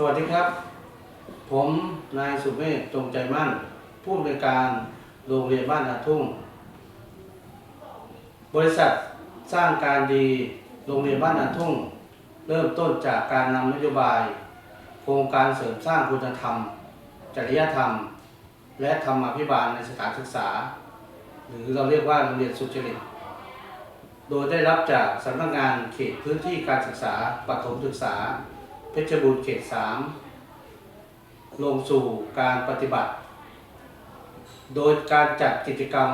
สวัสดีครับ ผมนายสุเมธจงใจมั่น ผู้อำนวยการโรงเรียนบ้านนาทุ่ง บริษัทสร้างการดีโรงเรียนบ้านนาทุ่ง เริ่มต้นจากการนำนโยบาย โครงการเสริมสร้างคุณธรรม จริยธรรม และธรรมาภิบาลในสถานศึกษา หรือเราเรียกว่าโรงเรียนสุจริตโดยได้รับจากสำนักงานเขตพื้นที่การศึกษาปฐมศึกษา ชรบูรณ์เขต3ลงสู่การปฏิบัติ โดยการจัดกิจกรรม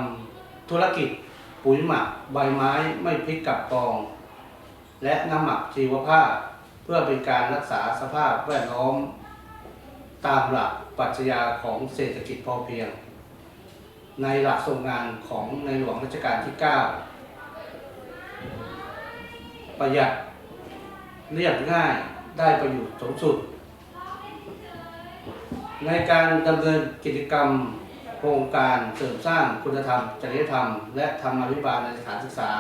ธุรกิจปุ๋ยหมักใบไม้ไม่พลิกกลับกอง และน้ำหมักชีวภาพ เพื่อเป็นการรักษาสภาพแวดล้อม ตามหลักปรัชญาของเศรษฐกิจพอเพียง ในหลักทรงงานของในหลวงรัชกาลที่ 9 ประหยัดเรียบง่าย ได้ประโยชน์สูงสุด ในการดำเนินกิจกรรมโครงการเสริมสร้างคุณธรรม จริยธรรม และธรรมาภิบาลในสถานศึกษา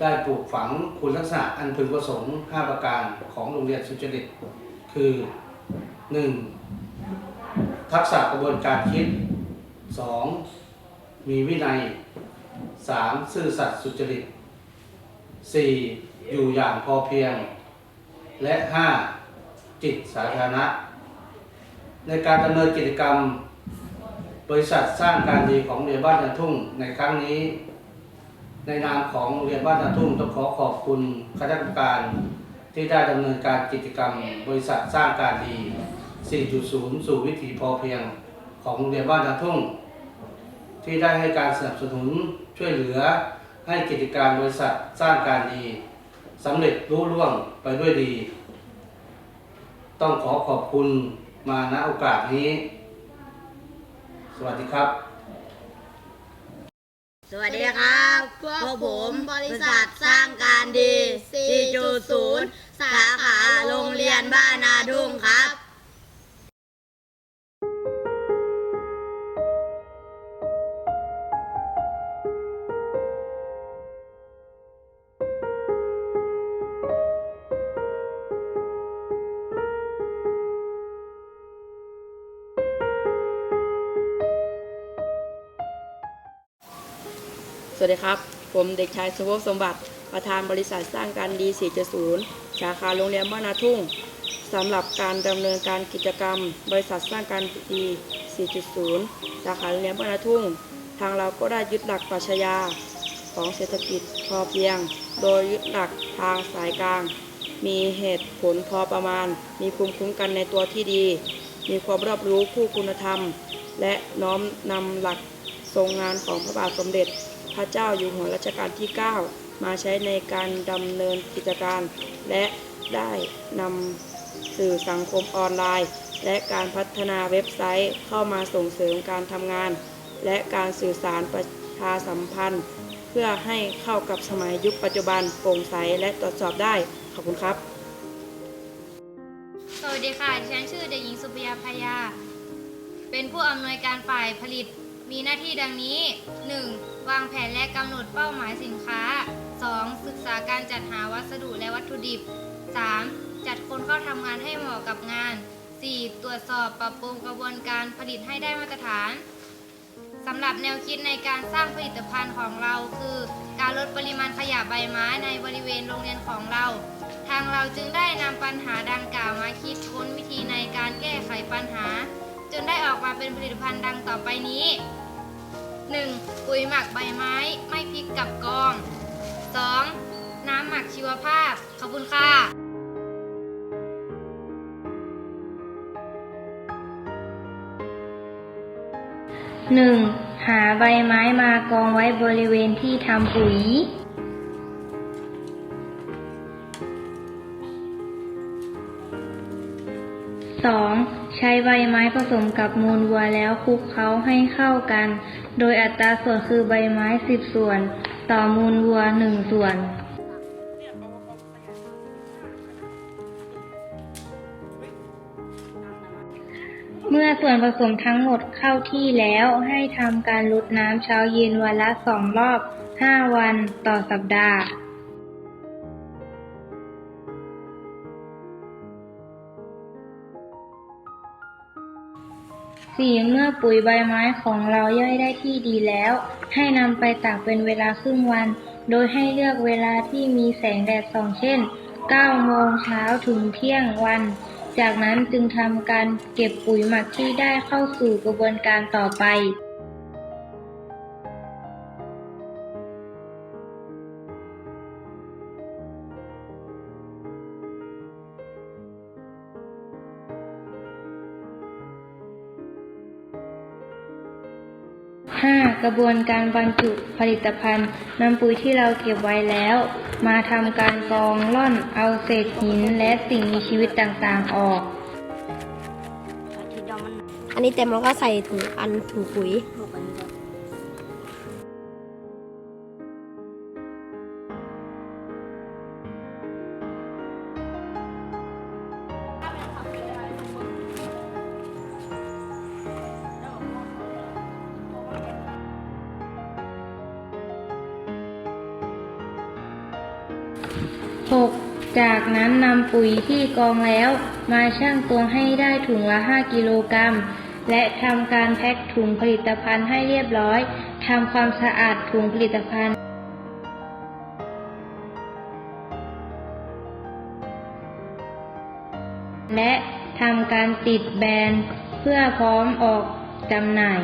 ได้ปลูกฝังคุณลักษณะอันพึงประสงค์ 5 ประการของโรงเรียนสุจริต คือ 1. ทักษะกระบวนการคิด 2. มีวินัย 3. ซื่อสัตย์สุจริต 4. อยู่อย่างพอเพียง และ 5. จิตสาธารณะ ในการดำเนินกิจกรรม บริษัทสร้างการดีของโรงเรียนบ้านนาทุ่งในครั้งนี้ ในนามของโรงเรียนบ้านนาทุ่งต้องขอขอบคุณคณะกรรมการที่ได้ดำเนินการกิจกรรม บริษัทสร้างการดี 4.0 สู่วิถีพอเพียงของโรงเรียนบ้านนาทุ่ง ที่ได้ให้การสนับสนุนช่วยเหลือให้กิจการบริษัทสร้างการดี สำเร็จรุ่ร่วงไปด้วยดี ต้องขอขอบคุณมาณโอกาสนี้ สวัสดีครับ สวัสดีครับพวกผมบริษัทสร้างการดี 4.0 สาขาโรงเรียนบ้านนาดุงครับ สวัสดีครับ ผมเด็กชายสุภพสมบัติประธานบริษัทสร้างการดี 4.0 สาขาโรงเรียนบ้านนาทุ่งสำหรับการดำเนินการกิจกรรม บริษัทสร้างการดี 4.0 สาขาโรงเรียนบ้านนาทุ่ง ทางเราก็ได้ยึดหลักปรัชญาของเศรษฐกิจพอเพียง โดยยึดหลักทางสายกลาง มีเหตุผลพอประมาณ มีภูมิคุ้มกันในตัวที่ดี มีความรอบรู้คู่คุณธรรม และน้อมนำหลักทรงงานของพระบาทสมเด็จ พระเจ้าอยู่หัวรัชกาลที่ 9 มาใช้ในการดำเนินกิจการ และได้นำสื่อสังคมออนไลน์ และการพัฒนาเว็บไซต์เข้ามาส่งเสริมการทำงาน และการสื่อสารประชาสัมพันธ์ เพื่อให้เข้ากับสมัยยุคปัจจุบันโปร่งใสและตรวจสอบได้ ขอบคุณครับ สวัสดีค่ะดิฉันชื่อเด็กหญิงสุปยาพยา เป็นผู้อำนวยการฝ่ายผลิต มีหน้าที่ดังนี้ 1. วางแผนและกำหนดเป้าหมายสินค้า 2. ศึกษาการจัดหาวัสดุและวัตถุดิบ 3. จัดคนเข้าทำงานให้เหมาะกับงาน 4. ตรวจสอบปรับปรุงกระบวนการผลิตให้ได้มาตรฐานสำหรับแนวคิดในการสร้างผลิตภัณฑ์ของเราคือ การลดปริมาณขยะใบไม้ในบริเวณโรงเรียนของเรา ทางเราจึงได้นำปัญหาดังกล่าวมาคิดค้นวิธีในการแก้ไขปัญหา จนได้ออกมาเป็นผลิตภัณฑ์ดังต่อไปนี้ 1. ปุ๋ยหมักใบไม้ไม่พลิกกับกอง 2. น้ำหมักชีวภาพ ขอบคุณค่ะ 1. หาใบไม้มากองไว้บริเวณที่ทำปุ๋ย 2. ใช้ใบไม้ผสมกับมูลวัวแล้วคลุกเคล้าให้เข้ากัน โดยอัตราส่วนคือใบไม้ 10 ส่วน ต่อมูลวัว 1 ส่วน เมื่อส่วนผสมทั้งหมดเข้าที่แล้วให้ทำการลดน้ำเช้าเย็นวันละสองรอบ 5 วันต่อสัปดาห์ 4. เมื่อปุ๋ยใบไม้ของเราย่อยได้ที่ดีแล้ว ให้นำไปตากเป็นเวลาครึ่งวัน โดยให้เลือกเวลาที่มีแสงแดดส่องเช่น 9 โมงเช้าถึงเที่ยงวัน จากนั้นจึงทำการเก็บปุ๋ยหมักที่ได้เข้าสู่กระบวนการต่อไป 5. กระบวนการบรรจุผลิตภัณฑ์นำปุ๋ยที่เราเก็บไว้แล้ว มาทำการกรองล่อนเอาเศษหินและสิ่งมีชีวิตต่างๆออก อันนี้เต็มแล้วก็ใส่ถุงอันถุงปุ๋ย 6. จากนั้นนำปุ๋ยที่กองแล้ว มาชั่งตวงให้ได้ถุงละ 5 กิโลกรัม และทำการแพ็คถุงผลิตภัณฑ์ให้เรียบร้อยทำความสะอาดถุงผลิตภัณฑ์และทำการติดแบรนด์เพื่อพร้อมออกจำหน่าย